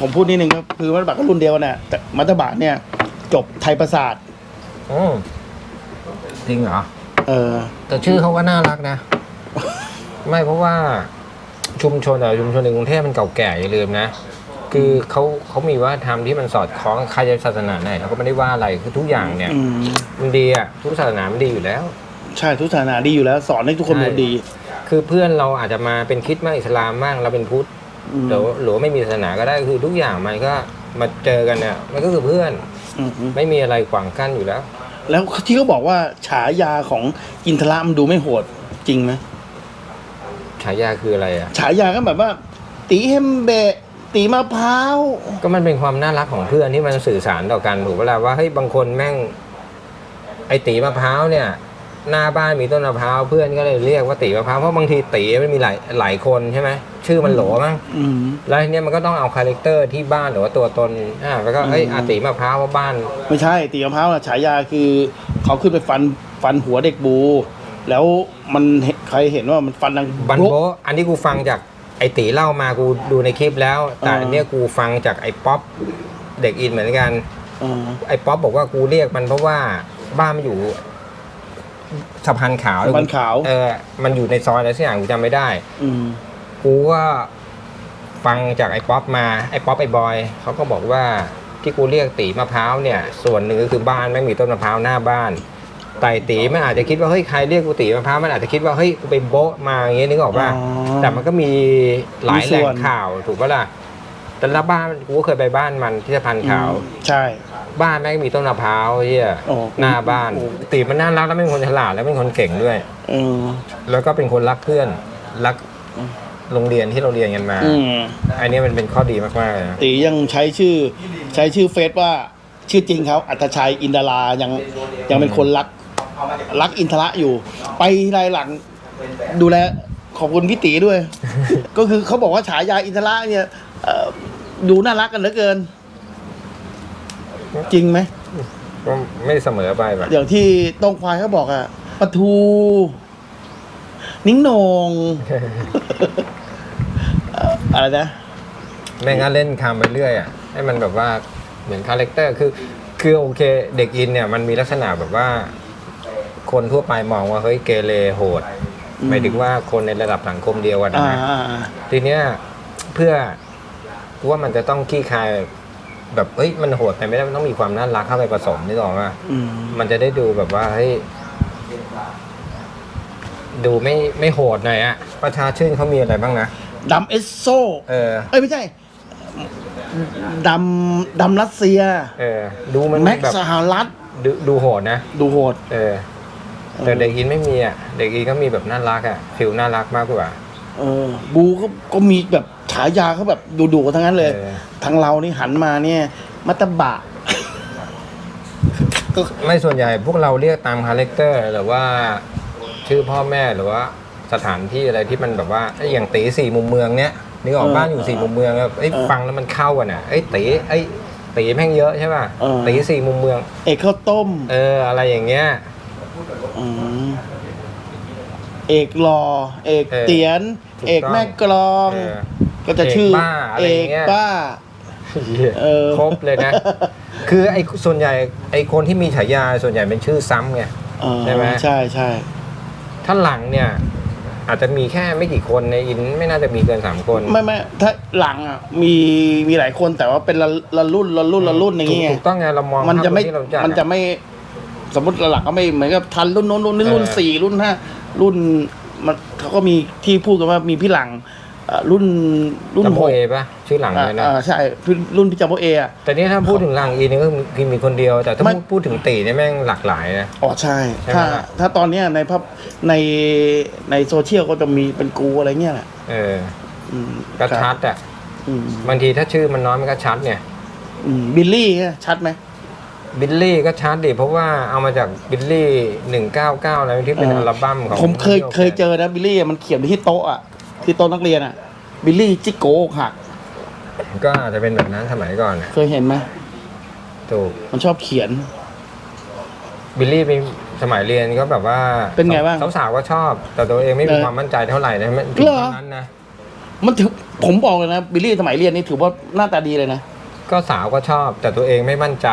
Speaker 1: ผมพูดนิดนึงครับคือมัตบาก็รุ่นเดียวกันน่ะแต่มัตบาเนี่ย จบไทยประสาท
Speaker 2: อืมจ ริงเหรอ
Speaker 1: เออ
Speaker 2: แต่ชื่อเขาก็น่ารักนะ ไม่เพราะว่าชุมชนอะชุมชนในกรุงเทพมันเก่าแก่อย่าลืมนะ คือเขาเขามีว่าทำที่มันสอดคล้องใครจะศาสนาไหนเราก็ไม่ได้ว่าอะไรคือทุกอย่างเนี่ย
Speaker 1: อืม
Speaker 2: มันดีอะทุกศาสนามันดีอยู่แล้ว
Speaker 1: ใช่ทุกศาสนาดีอยู่แล้ว สอนให้ทุกคน
Speaker 2: ใช่
Speaker 1: เป็นดี
Speaker 2: คือเพื่อนเราอาจจะมาเป็นคริดมากอิสลามมากเราเป็นพุทธ
Speaker 1: อืม
Speaker 2: หรือหรือว่าไม่มีศาสนาก็ได้คือทุกอย่างมันก็มาเจอกันเนี่ยมันก็คือเพื่อน
Speaker 1: อืม
Speaker 2: ไม่มีอะไรขวางกั้นอยู่แล้ว
Speaker 1: แล้วที่เขาบอกว่าฉายาของอินทระมันดูไม่โหดจริงไหม
Speaker 2: ฉายาคืออะไรอะ
Speaker 1: ฉายาก็แบบว่า ตีเฮมเบะตีมะพร้าว
Speaker 2: ก็มันเป็นความน่ารักของเพื่อนที่มันสื่อสารต่อกันถูกเวลาว่าเฮ้ยบางคนแม่ง ไอตีมะพร้าวเนี่ย หน้าบ้านมีต้นมะพร้าวเพื่อนก็เลยเรียกว่าตีมะพร้าวเพราะบางทีตีมันมีหลายหลายคนใช่ไหมชื่อมันโหลมั้ง
Speaker 1: อืม
Speaker 2: แล้วทีเนี้ยมันก็ต้องเอาคาแรคเตอร์ที่บ้านหรือว่าตัวตนอ่าแล้วก็เอ้ย
Speaker 1: อืม
Speaker 2: อาตีมะพร้าวว่าบ้าน
Speaker 1: ไม่ใช่ตีมะพร้าวน่ะฉายาคือเขาขึ้นไปฟันฟันหัวเด็กบู แล้วมันเห็นใครเห็นว่ามันฟันดัง
Speaker 2: บัน
Speaker 1: โบ๊ะ
Speaker 2: โบะอันนี้กูฟังจากไอตีเล่ามากูดูในคลิปแล้ว แต่
Speaker 1: อ่า
Speaker 2: อันเนี้ยกูฟังจากไอป๊อปเด็กอินเหมือนกัน
Speaker 1: เออ
Speaker 2: ไอป๊อปบอกว่ากูเรียกมันเพราะว่าบ้านมันอยู่ สะพานขาว
Speaker 1: สะพานขาว
Speaker 2: เออ มันอยู่ในซอยอะไรสักอย่างกูจำไม่ได้
Speaker 1: อืม
Speaker 2: กูก็ฟังจากไอ้ป๊อปมาไอ้ป๊อปไอ้บอยเขาก็บอกว่าที่กูเรียกตีมะพร้าวเนี่ย ส่วนหนึ่งก็คือบ้านไม่งมีต้นมะพร้าวหน้าบ้านไต่ตีมันอาจจะคิดว่าเฮ้ยใครเรียกกูตีมะพร้าวมันอาจจะคิดว่าเฮ้ยกูไปโบ๊ะมาอย่างเงี้ยนึกออกป่ะ
Speaker 1: อ๋อ
Speaker 2: แต่มันก็มีหลาย
Speaker 1: มี
Speaker 2: แห
Speaker 1: ส่
Speaker 2: ล่ง
Speaker 1: วน
Speaker 2: ข่าวถูกปะล่ะแต่ละบ้านกูก็เคยไปบ้านมันที่สะพานขาว
Speaker 1: ใช่
Speaker 2: บ้านแม่งมีต้นมะพร้าวเฮีย
Speaker 1: โอ้
Speaker 2: หน้าบ้าน
Speaker 1: โอ้
Speaker 2: ตีมันน่ารักแล้วเป็นคนฉลาดแล้วเป็นคนเก่งด้วย
Speaker 1: เออ
Speaker 2: แล้วก็เป็นคนรักเพื่อนรักโรงเรียนที่เราเรียนกันมา
Speaker 1: อืม
Speaker 2: อันนี้มันเป็นข้อดีมากๆเลยนะ
Speaker 1: ตียังใช้ชื่อ ใช้ชื่อเฟซว่าชื่อจริงเขาอัตชัยอินดารายังยังเป็นคนรักรักอินทระอยู่ ไปรายหลังดูแลขอบคุณพี่ตีด้วย ก็คือเขาบอกว่าฉายาอินทระเนี่ยเอ่อดูน่ารักกันเหลือเกิน จริงไหม
Speaker 2: ก็ไม่เสมอไปแบบ
Speaker 1: อย่างที่ตรงควายเขาบอกอะปลาทู นิ้งโหนงเอ่ออะไรนะ
Speaker 2: แม่งก็เล่นคำไปเรื่อยอะให้มันแบบว่าเหมือนคาแรคเตอร์คือ คือโอเคเด็กอินเนี่ยมันมีลักษณะแบบว่า คนทั่วไปมองว่าเฮ้ยเกเรโหด
Speaker 1: อืม
Speaker 2: หมายถึงว่าคนในระดับสังคมเดียวกัน
Speaker 1: อ่า
Speaker 2: นะ
Speaker 1: อ่าอ่า
Speaker 2: ทีเนี้ยเพื่อกูว่ามันจะต้องขี้คาย แบบเอ้ยมันโหดแต่ไม่ได้มันต้องมีความน่ารักเข้าไปผสมนี่หรอกว่า
Speaker 1: อืม
Speaker 2: มันจะได้ดูแบบว่าเฮ้ยดูไม่ไม่โหดหน่อยอะประชาชื่นเขามีอะไรบ้างนะ
Speaker 1: ดำเอสโซ
Speaker 2: เออ
Speaker 1: เอ้ยไม่ใช่ดำดำรัสเซีย
Speaker 2: เออ ดูมัน
Speaker 1: แม็ก
Speaker 2: แบบ
Speaker 1: สหรัฐ
Speaker 2: ดูดูโหดนะ
Speaker 1: ดูโหด
Speaker 2: เออแต่เด็กอินไม่มีอะเด็กอินก็มีแบบน่ารักอะฟิลน่ารักมากกว่า
Speaker 1: เออบูก็ก็มีแบบฉายาเขาแบบดุๆทั้งนั้นเลย
Speaker 2: เออ
Speaker 1: ทางเรานี่หันมาเนี่ย มัตตบะก็
Speaker 2: ไม่ส่วนใหญ่พวกเราเรียกตามคาแรคเตอร์หรือว่าชื่อพ่อแม่หรือว่าสถานที่อะไรที่มันแบบว่าเอ้ยอย่างตีสี่มุมเมืองเนี้ยนึกออกบ้านอยู่สี่มุมเมืองแบบเอ้ยฟังแล้วมันเข้ากันอะเอ้ยตีเอ้ยตีแม่งเยอะใช่ป่ะตีสี่มุมเมือง
Speaker 1: เอกข้าวต้ม
Speaker 2: เอออะไรอย่างเงี้ย
Speaker 1: มเอกหลอเอก
Speaker 2: เออ
Speaker 1: เตียน
Speaker 2: ถูกต้อง
Speaker 1: เอกแม่กลอง
Speaker 2: เออ
Speaker 1: ก็จะชื่อ
Speaker 2: เอกบ้าอะไรอย่างเงี้ย
Speaker 1: บ้า เออ
Speaker 2: ครบเลยนะ คือไอ้ส่วนใหญ่ไอ้คนที่มีฉายาส่วนใหญ่เป็นชื่อซ้ำไง
Speaker 1: เออ
Speaker 2: ใช่ไหม
Speaker 1: ใช่ใช่
Speaker 2: ถ้าหลังเนี่ย อาจจะมีแค่ไม่กี่คนในอินไม่น่าจะมีเกินสามคน
Speaker 1: ไม่ไม่ถ้าหลังอะมีมีหลายคนแต่ว่าเป็นละละรุ่นละรุ่นละรุ่นอย่าง
Speaker 2: ถูก
Speaker 1: เงี้ย
Speaker 2: ถูกต้องไงเรามอง
Speaker 1: มันจะไม่
Speaker 2: ภาพที่เราจัด
Speaker 1: มันจะไม่ สมมติหลังก็ไม่เหมือนกับทันรุ่นโน้นรุ่นนี้รุ่น
Speaker 2: เออ
Speaker 1: สี่รุ่นห้ารุ่น มันเขาก็มีที่พูดกันว่ามีพี่หลังอ่ารุ่นรุ่น
Speaker 2: จัม
Speaker 1: ห
Speaker 2: โบ้
Speaker 1: ก
Speaker 2: เอป่ะชื่อหลัง
Speaker 1: อ่า
Speaker 2: เลยนะ
Speaker 1: อ่าใช่รุ่นรุ่นพี่จัมโบเออะ
Speaker 2: แต่นี่ถ้าพูดถึงหลังอีนึงก็คือมีคนเดียว แต่ถ้า
Speaker 1: ไม่
Speaker 2: พูดพูดถึงตีเนี่ยแม่งหลากหลายนะ
Speaker 1: อ๋อใช่
Speaker 2: ใช่ไหม
Speaker 1: ถ้า
Speaker 2: ล่ะ
Speaker 1: ถ้าตอนเนี้ยในภาพในในโซเชียลก็จะมีเป็นกูอะไรเงี้ยแหละ
Speaker 2: เออ
Speaker 1: อืม
Speaker 2: ก็
Speaker 1: ค
Speaker 2: ชั
Speaker 1: รับ
Speaker 2: ดอะ
Speaker 1: อืม
Speaker 2: บางทีถ้าชื่อมันน้อยมันก็ชัดเนี่ย
Speaker 1: อืมบิลลี่เนี่ยชัดไหม
Speaker 2: บิลลี่ก็ชัดดิเพราะว่าเอามาจากบิลลี่หนึ่งเก้าเก้าอะไรที่เป็น
Speaker 1: เอออั
Speaker 2: อัลบั้มของ
Speaker 1: ผมเคยเคยเจอนะบิลลี่อะมันเขียนไว้ที่โต๊ะอะที่โต๊ะนักเรียนอะ บิลลี่จิโกอกหัก
Speaker 2: ก็อาจจะเป็นแบบนั้นสมัยก่อนน่ะ
Speaker 1: เคยเห็นไหม
Speaker 2: ถูก
Speaker 1: มันชอบเขียน
Speaker 2: บิลลี่เป็นสมัยเรียนก็แบบว่า
Speaker 1: เป็นไงบ้าง
Speaker 2: สาวๆก็ชอบ แต่ตัวเองไม่มี
Speaker 1: เออ
Speaker 2: ความมั่นใจเท่าไหร่นะไม่ถึง
Speaker 1: เหรอ
Speaker 2: ตอนนั้นนะ
Speaker 1: มันถือผมบอกเลยนะบิลลี่สมัยเรียนนี่ถือว่าหน้าตาดีเลยนะ
Speaker 2: ก็สาวก็ชอบ แต่ตัวเองไม่มั่นใจ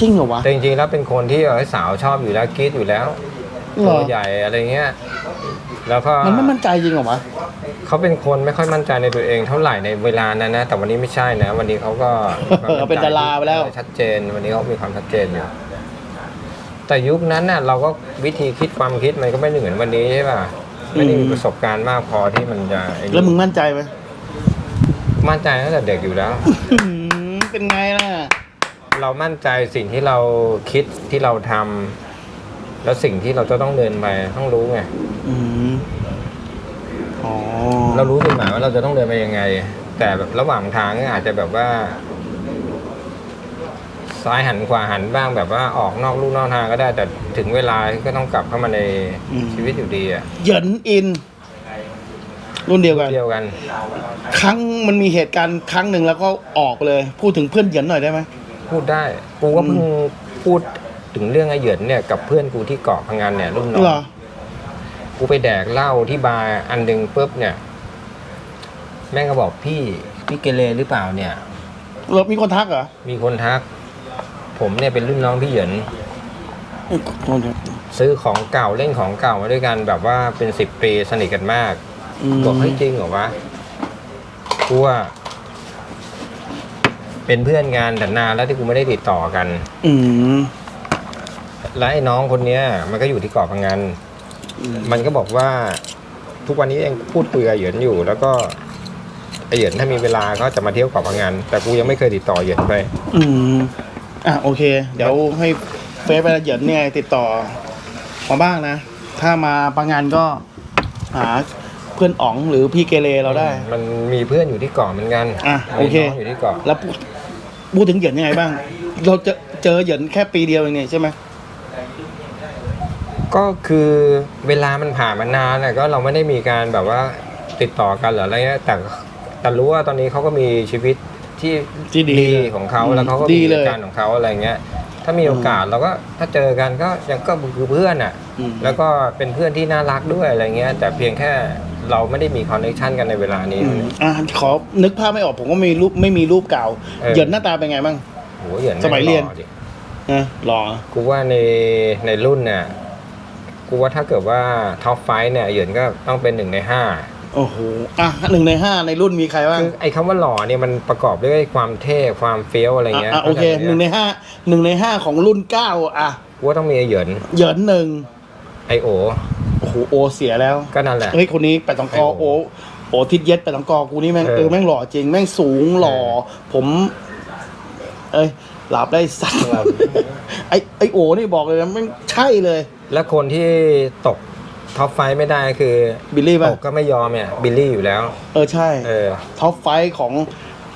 Speaker 1: จริงเหรอวะ
Speaker 2: แต่จริงๆแล้วเป็นคนที่เออสาวชอบอยู่แล้วกรีดอยู่แล้ว
Speaker 1: เหร
Speaker 2: ตั
Speaker 1: อ
Speaker 2: วใหญ่อะไรเงี้ยแล้วก็
Speaker 1: มันไม่มั่นใจจริงเหรอวะ
Speaker 2: เขาเป็นคนไม่ค่อยมั่นใจในตัวเองเท่าไหร่ในเวลานั้นนะ แต่วันนี้ไม่ใช่นะ วันนี้เขาก็
Speaker 1: เขาเป็นดาราไปแล้ว
Speaker 2: ชัดเจน วันนี้เขามีความชัดเจนอยู่แต่ยุคนั้นน่ะ เราก็วิธีคิดความคิดมันก็ไม่เหมือนวันนี้ใช่ป่ะไม่ได้มีประสบการณ์มากพอที่มันจะไอ้นี่
Speaker 1: แล้วมึงมั่นใจไหม
Speaker 2: มั่นใจตั้งแต่เด็กอยู่แล้ว
Speaker 1: อื้อหือ เป็นไงล่ะ
Speaker 2: เรามั่นใจสิ่งที่เราคิดที่เราทำแล้วสิ่งที่เราจะต้องเดินไปต้องรู้ไง
Speaker 1: อืมอ๋อ
Speaker 2: เรารู้จุดหมายว่าเราจะต้องเดินไปยังไง แต่แบบระหว่างทางก็อาจจะแบบว่า ซ้ายหันขวาหันบ้างแบบว่าออกนอกลู่นอกทางก็ได้ แต่ถึงเวลาก็ต้องกลับเข้ามาในชีวิตอยู่ดีอะ
Speaker 1: เหยินอิน รุ่นเดียวกัน
Speaker 2: เดียวกัน
Speaker 1: ครั้งมันมีเหตุการณ์ครั้งหนึ่งแล้วก็ออกไปเลย พูดถึงเพื่อนเหยินหน่อยได้ไหม
Speaker 2: พูดได้กูก็เพิ่งพูดถึงเรื่องไอ้เหยินเนี่ยกับเพื่อนกูที่เกาะพังงานเนี่ยรุ่นน้อ
Speaker 1: เหรอ
Speaker 2: งกูไปแดกเหล้าที่บาร์อันหนึ่งปุ๊บเนี่ย แม่งก็บอกพี่พี่เกเรหรือเปล่าเนี่ย
Speaker 1: เรามีคนทักเหรอ
Speaker 2: มีคนทัก ผมเนี่ยเป็นรุ่นน้องพี่เหยิน
Speaker 1: เอ้ยโทษครับ
Speaker 2: ซื้อของเก่าเล่นของเก่ามาด้วยกันแบบว่าเป็นสิบปีสนิทกันมาก
Speaker 1: ม
Speaker 2: บอกเฮ้ยจริงเหรอวะกูว่า เป็นเพื่อนกันแต่นานแล้วที่กูไม่ได้ติดต่อกัน
Speaker 1: อืม
Speaker 2: แล้วไอ้น้องคนเนี้ย มันก็อยู่ที่เกาะพังงานมันก็บอกว่า ทุกวันนี้เองพูดคุยกับเหยินอยู่ แล้วก็ไอเหยินถ้ามีเวลาก็จะมาเที่ยวเกาะพังงานแต่กูยังไม่เคยติดต่อเหยินไป
Speaker 1: อืมอะโอเค เดี๋ยวให้เฟซไปเหยินเนี่ยติดต่อมาบ้างนะ ถ้ามาปังงานก็หาเพื่อนอ๋องหรือพี่เกเรเราได้
Speaker 2: มันมีเพื่อนอยู่ที่เกาะเหมือนกัน
Speaker 1: อะโอเค
Speaker 2: มีน้งอยู่ที่เกาะ
Speaker 1: แล้วพูดพูดถึงเหยินยังไงบ้าง เราจะเจอเหยินแค่ปีเดียวเองเนี่ยใช่ไหม
Speaker 2: ก็คือเวลามันผ่านมานานน่ะก็เราไม่ได้มีการแบบว่าติดต่อกันหรืออะไรเงี้ยแต่แต่รู้ว่าตอนนี้เขาก็มีชีวิตที่
Speaker 1: ที่ดี
Speaker 2: ของเขา
Speaker 1: อืม
Speaker 2: แล้วเขาก็
Speaker 1: ดี
Speaker 2: มี
Speaker 1: เลย
Speaker 2: การของเขาอะไรเงี้ย ถ้ามีโอกาสเราก็ถ้าเจอกันก็ยังก็คือเพื่อนอะ
Speaker 1: อืม
Speaker 2: แล้วก็เป็นเพื่อนที่น่ารักด้วยอะไรเงี้ย แต่เพียงแค่ เราไม่ได้มีคอนเนคชันกันในเวลานี้
Speaker 1: อืมอะขอนึกภาพไม่ออกผมก็มีรูปไม่มีรูปเก่า
Speaker 2: เออ
Speaker 1: เหยินหน้าตาเป็นไงบ้าง
Speaker 2: โหเหยิน
Speaker 1: สมัยเรียน
Speaker 2: หล่อดิ
Speaker 1: นะหล่อ
Speaker 2: กูว่าในในรุ่นเนี่ยกูว่าถ้าเกิดว่าท็อปไฟเนี่ยเหยินก็ต้องเป็นหนึ่งในห้า
Speaker 1: โอ้โห อะหนึ่งในห้าในรุ่นมีใครบ้าง
Speaker 2: คือไอ้คำว่าหล่อเนี่ยมันประกอบด้วยความเท่ความเฟี้ยวอะไรเงี้ย
Speaker 1: อะโอเคหนึ่งในห้าหนึ่งในห้าของรุ่นเก้าอะ
Speaker 2: กูว่าต้องมีไอ้เหยิน
Speaker 1: เหยินหนึ่ง
Speaker 2: ไอโอ
Speaker 1: โอ้โหโอเสียแล้ว
Speaker 2: ก็นั่นแหละ
Speaker 1: เฮ้ยคนนี้แปดตังกอ
Speaker 2: ไอ้
Speaker 1: โอ
Speaker 2: โอ
Speaker 1: โอทิดเย็ดแปดตังกอกูนี่แม่ง
Speaker 2: เออ
Speaker 1: เออแม่งหล่อจริงแม่งสูงหล่อ ผม เอ้ยหลับได้สักไอไอโอนี่บอกเลยนะแม่งใช่เลย
Speaker 2: แล้วคนที่ตกท็อปไฟไม่ได้คือ
Speaker 1: บิลลี่
Speaker 2: ต
Speaker 1: ป่ะ
Speaker 2: กก็ไม่ยอมเนี่ยบิลลี่อยู่แล้ว
Speaker 1: เออใช่
Speaker 2: เออ
Speaker 1: ท็อปไฟท์ของ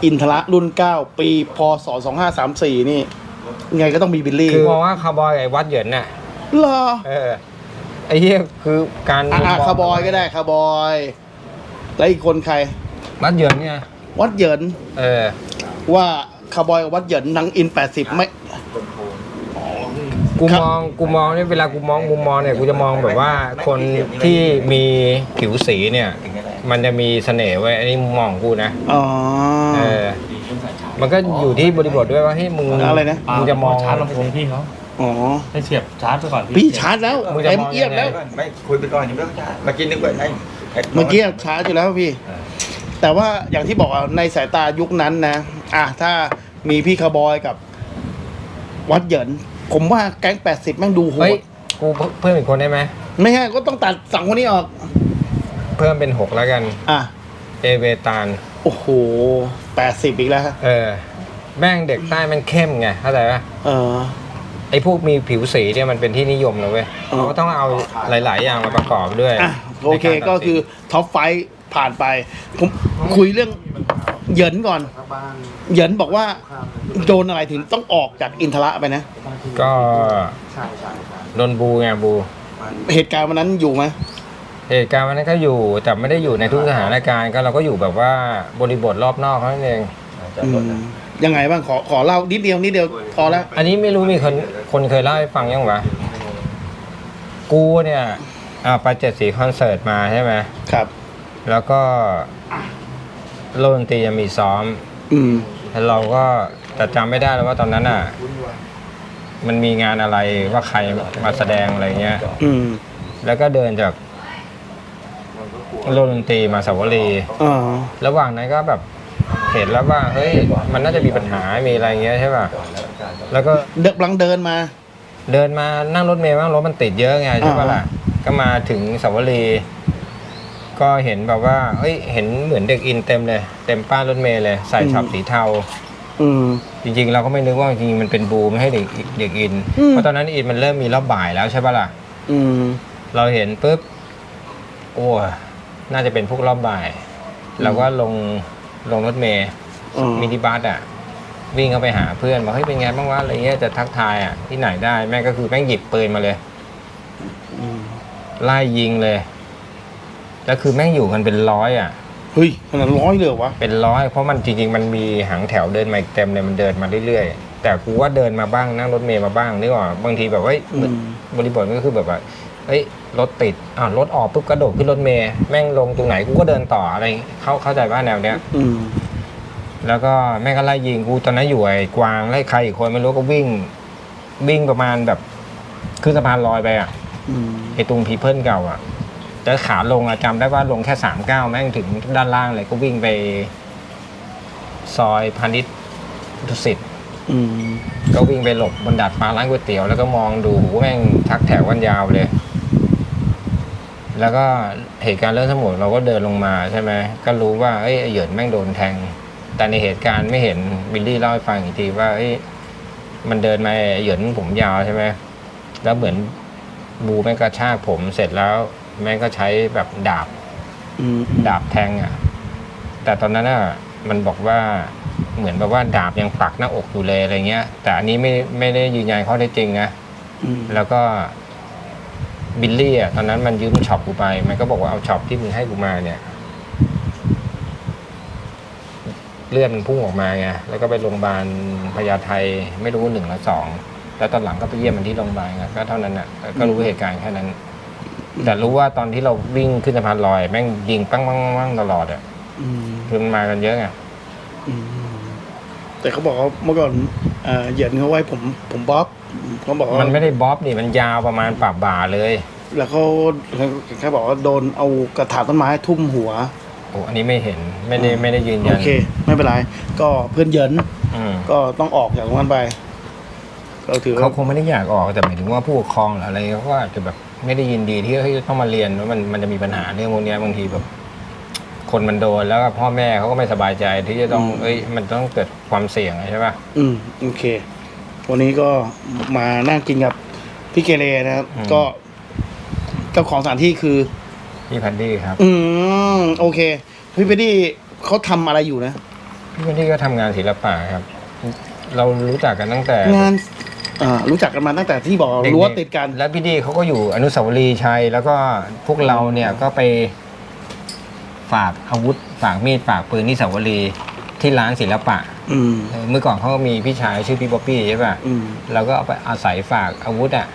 Speaker 1: อินทระรุ่นเก้าปีพศสองห้าสามสี่นี่ ไงก็ต้องมีบิลลี่
Speaker 2: คือมองว่าคาร์บอยกับไอ้วัดเหยินน่ะ
Speaker 1: เหรอ
Speaker 2: เออ ไอ้เหี้ยคือการ
Speaker 1: อะอะ
Speaker 2: มุมมง
Speaker 1: คาร์บอยก็ได้คาร์บอย แล้วอีกคนใคร
Speaker 2: วัดเหยินเนี่ย
Speaker 1: วัดเหยิน
Speaker 2: เออ
Speaker 1: ว่าคาร์บอยกับวัดเหยินนังอินแปดสิบไม่
Speaker 2: กู
Speaker 1: ครับ
Speaker 2: มองกูมองเนี่ยเวลากูมองมุมมองเนี่ยกูจะมองแบบว่าคนที่มีผิวสีเนี่ย มันจะมีเสน่ห์ไว้ยอันนี้มุมมองของกูนะ
Speaker 1: อ๋อ
Speaker 2: เออ มันก็อยู่ที่บริบทด้วยว่าให้ยมึง
Speaker 1: อะไรนะ
Speaker 2: มึงจะมอง
Speaker 3: ชาร์จลำโพงพี่เขา
Speaker 1: อ๋อ
Speaker 3: ให้เสียบชาร์จไปก่อน
Speaker 1: พี่ชาร์จแล้ว
Speaker 2: มึงจะ
Speaker 1: เต็ม
Speaker 2: มอง
Speaker 1: เอี่ยม
Speaker 2: ยังไง
Speaker 1: แล้ว
Speaker 4: ไม่คุยไปก่อนยังไม่ต้องจ่ายเมื่อกี้นึกว่าไอ้ไเมื่
Speaker 1: อกี้ชาร์จอยู่แล้วพี่ แต่ว่าอย่างที่บอกอะในสายตายุคนั้นนะ อะถ้ามีพี่คาร์บอยกับ วัดเหยิน ผมว่าแก๊งแปดสิบแม่งดูโห
Speaker 2: เฮ้ย
Speaker 1: ด
Speaker 2: กูเพิ่มอีกคนได้ไหม
Speaker 1: ไม่ใช่ก็ต้องตัดสั่งคนนี้ออก
Speaker 2: เพิ่มเป็นหกแล้วกัน
Speaker 1: อะ
Speaker 2: เอเวตาล
Speaker 1: โอ้โหแปดสิบอีกแล้วฮะ
Speaker 2: เออ แม่งเด็กใต้มันเข้มไงเข้าใจปะ
Speaker 1: เออ
Speaker 2: ไอ้พวกมีผิวสีเนี่ยมันเป็นที่นิยมนะเว้ย
Speaker 1: อ๋อ
Speaker 2: เขาก็ต้องเอาหลาย ๆ อย่างมาประกอบด้วย
Speaker 1: อะโอเค
Speaker 2: ในารตัดสิน
Speaker 1: ก็คือท็อปไฟท์ผ่านไป ผมคุยเรื่องเหยินก่อน เหยินบอกว่าโดนอะไรถึงต้องออกจากอินทระไปนะ
Speaker 2: ก็โดนบูไงบู
Speaker 1: เหตุการณ์วันนั้นอยู่ไหม
Speaker 2: เหตุการณ์วันนั้นก็อยู่แต่ไม่ได้อยู่ในทุกสถานการณ์ก็เราก็อยู่แบบว่าบริบทรอบนอกเท่านั้นเอง
Speaker 1: อืม ยังไงบ้างขอขอเล่านิดเดียวนิดเดียวพอแล้ว
Speaker 2: อันนี้ไม่รู้มีคนคนเคยเล่าให้ฟังยังวะกูเนี่ย อ่าไปเจ็ดสีคอนเสิร์ตมาใช่ไหม
Speaker 1: ครับ
Speaker 2: แล้วก็โลดนตรียังมีซ้อม
Speaker 1: อืม
Speaker 2: แล้วเราก็แต่จำไม่ได้แล้วว่าตอนนั้นอะ มันมีงานอะไรว่าใครมาแสดงอะไรเงี้ย
Speaker 1: อืม
Speaker 2: แล้วก็เดินจากโลดนตรีมาสาวรี
Speaker 1: อ่า
Speaker 2: ระหว่างนั้นก็แบบ เห็นแล้วว่าเฮ้ยมันน่าจะมีปัญหามีอะไรเงี้ยใช่ป่ะแล้วก็
Speaker 1: เดินกำลังเดินมา
Speaker 2: เดินมานั่งรถเมล์บ้างรถมันติดเยอะไงใช่ป่ะ
Speaker 1: อ่า
Speaker 2: ล่ะก็มาถึงสาวรีก็เห็นแบบว่าเฮ้ยเห็นเหมือนเด็กอินเต็มเลย เต็มป้ายรถเมล์เลยใส่ช็อปสีเทา
Speaker 1: อืม
Speaker 2: จริงๆ เราก็ไม่นึกว่าจริงๆมันเป็นบูไม่ให้เด็กเด็กอิน
Speaker 1: อืม
Speaker 2: เพราะตอนนั้นอินมันเริ่มมีรอบบ่ายแล้วใช่ป่ะล่ะ
Speaker 1: อืม
Speaker 2: เราเห็นปุ๊บโอ้น่าจะเป็นพวกรอบบ่าย เราก็ลง ลงรถเมย์
Speaker 1: อืม
Speaker 2: มินิบัสอะวิ่งเข้าไปหาเพื่อนบอกเฮ้ยเป็นไงบ้างวะอะไรเงี้ยจะทักทายอะที่ไหนได้แม่งก็คือแม่งหยิบปืนมาเลย
Speaker 1: อืม
Speaker 2: ไล่ยิงเลยแล้วคือแม่งอยู่กันเป็นร้อยอะ
Speaker 1: เฮ้ยขนาดร้อยเลยเหรอวะ
Speaker 2: เป็นร้อยเพราะมันจริงๆ มันมีหางแถวเดินมาอีกเต็มเลยมันเดินมาเรื่อยๆ แต่กูว่าเดินมาบ้างนั่งรถเมย์มาบ้างนี่ว่าบางทีแบบว่าเฮ้ย
Speaker 1: อืม
Speaker 2: บริบทมันก็คือแบบว่า เอ้ยรถติดอ่ารถออกปุ๊บกระโดดขึ้นรถเมย์แม่งลงตรงไหนกูก็เดินต่ออะไรเข้าเข้าใจว่าแนวเนี้ย
Speaker 1: อืม
Speaker 2: แล้วก็แม่งก็ไล่ยิงกูตอนนั้นอยู่ไอ้กวางไล่ใครอีกคนไม่รู้ก็วิ่ง วิ่งประมาณแบบขึ้นสะพานลอยไปอะ
Speaker 1: อืม
Speaker 2: ไอ้ตรงพีเพิลเก่าอะแต่ขาลงอะจำได้ว่าลงแค่สามเก้าแม่งถึงด้านล่างเลยก็วิ่งไป ซอยพาณิชย์ดุสิต
Speaker 1: อืม
Speaker 2: ก็วิ่งไปหลบบนดาดฟ้าร้านก๋วยเตี๋ยวแล้วก็มองดูโหแม่งทักแถวกันยาวเลย แล้วก็เหตุการณ์เริ่มทั้งหมดเราก็เดินลงมาใช่ไหมก็รู้ว่าเอ้ยไอ้เหยินแม่งโดนแทง แต่ในเหตุการณ์ไม่เห็นบิลลี่เล่าให้ฟังอีกทีว่าเอ้ยมันเดินมาไอ้เหยินผมยาวใช่ไหมแล้วเหมือนบูแม่งกระชากผมเสร็จแล้ว แม่งก็ใช้แบบดาบ
Speaker 1: อืม
Speaker 2: ดาบแทงอะ แต่ตอนนั้นอะมันบอกว่าเหมือนแบบว่าดาบยังปักหน้าอกอยู่เลยอะไรเงี้ย แต่อันนี้ไม่ไม่ได้ยืนยันข้อเท็จจริงนะ
Speaker 1: อืม
Speaker 2: แล้วก็ บิลลี่อะตอนนั้นมันยืมช็อปกูไป มันก็บอกว่าเอาช็อปที่มึงให้กูมาเนี่ย เลือดมันพุ่งออกมาไงแล้วก็ไปโรงพยาบาลพญาไทไม่รู้หนึ่งหรือสองแล้วตอนหลังก็ไปเยี่ยมมันที่โรงพยาบาลไงก็เท่านั้นอะก็รู้เหตุการณ์แค่นั้น แต่รู้ว่าตอนที่เราวิ่งขึ้นสะพานลอย แม่งยิงปังปังปังปังตลอดอะ
Speaker 1: อืม
Speaker 2: คือมันมากันเยอะไง
Speaker 1: อืมแต่เขาบอกว่าเมื่อก่อนเอ่อเหยินเขาไว้ผมผมบ๊อบ เขาบอกว่า
Speaker 2: มันไม่ได้บ๊อบนี่มันยาวประมาณปากบ่าเลย
Speaker 1: แล้วเขาแค่บอกว่าโดนเอากระถางต้นไม้ทุ่มหัว
Speaker 2: โอ้อันนี้ไม่เห็นไม่ได้ไม่ได้ยืนยั
Speaker 1: โอนเค ไม่เป็นไร ก็เพื่อนเหยิน
Speaker 2: อืม
Speaker 1: ก็ต้องออกจากตรงนั้นไปก็ถือ
Speaker 2: เขา
Speaker 1: ว่า
Speaker 2: คงไม่ได้อยากออกแต่หมายถึงว่าผู้ปกครองหรืออะไรเขาก็อาจจะแบบไม่ได้ยินดีที่เฮ้ยต้องมาเรียนว่ามันมันจะมีปัญหาเรื่องพวกเนี้ยบางทีแบบ คนมันโดนแล้วก็พ่อแม่เขาก็ไม่สบายใจที่จะต้องเอ้ยมันต้องเกิดความเสี่ยงใช่ปะ
Speaker 1: อืมโอเค วันนี้ก็มานั่งกินกับพี่เกเรนะครับก็เจ้าของสถานที่คือ
Speaker 2: พี่พันดี้ครับ
Speaker 1: อืมโอเค พี่เบดดี้เขาทำอะไรอยู่นะ
Speaker 2: พี่พันดี้ก็ทำงานศิลปะครับ เรารู้จักกันตั้งแต่
Speaker 1: งานอ่ารู้จักกันมาตั้งแต่ที่บอก
Speaker 2: เด็กๆ
Speaker 1: รั้วติดกัน
Speaker 2: แล้วพี่ดี้เขาก็อยู่อนุสาวรีย์ชัย แล้วก็พวกเราเนี่ยก็ไปฝากอาวุธฝากมีดฝากปืนที่สาวรีย์ ที่ร้านศิลปะ
Speaker 1: อืม
Speaker 2: เออเมื่อก่อนเขาก็มีพี่ชายชื่อพี่บ๊อบบี้ใช่ป่ะ
Speaker 1: อืม
Speaker 2: เราก็เอาไปอาศัยฝากอาวุธอะ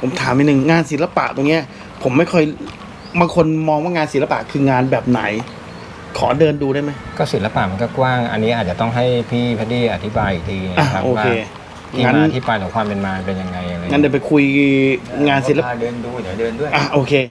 Speaker 1: ผมถามนิดหนึ่งงานศิลปะตรงเนี้ย ผมไม่ค่อยบางคนมองว่างานศิลปะคืองานแบบไหน ขอเดินดูได้ไหม
Speaker 2: ก็ศิลปะมันก็กว้าง อันนี้อาจจะต้องให้พี่พัดดี้อธิบายอีกที
Speaker 1: อะ
Speaker 2: นะครับ
Speaker 1: โอ
Speaker 2: ว่า
Speaker 1: เค
Speaker 2: ที่
Speaker 1: งั้น
Speaker 2: มาที่ไปของความเป็นมาเป็นยังไงอะไร
Speaker 1: งั้นเดี๋ยวไปคุยงานศิลปะ
Speaker 4: เดินดูเดี๋ยวเดินด้วย
Speaker 1: อะโอเค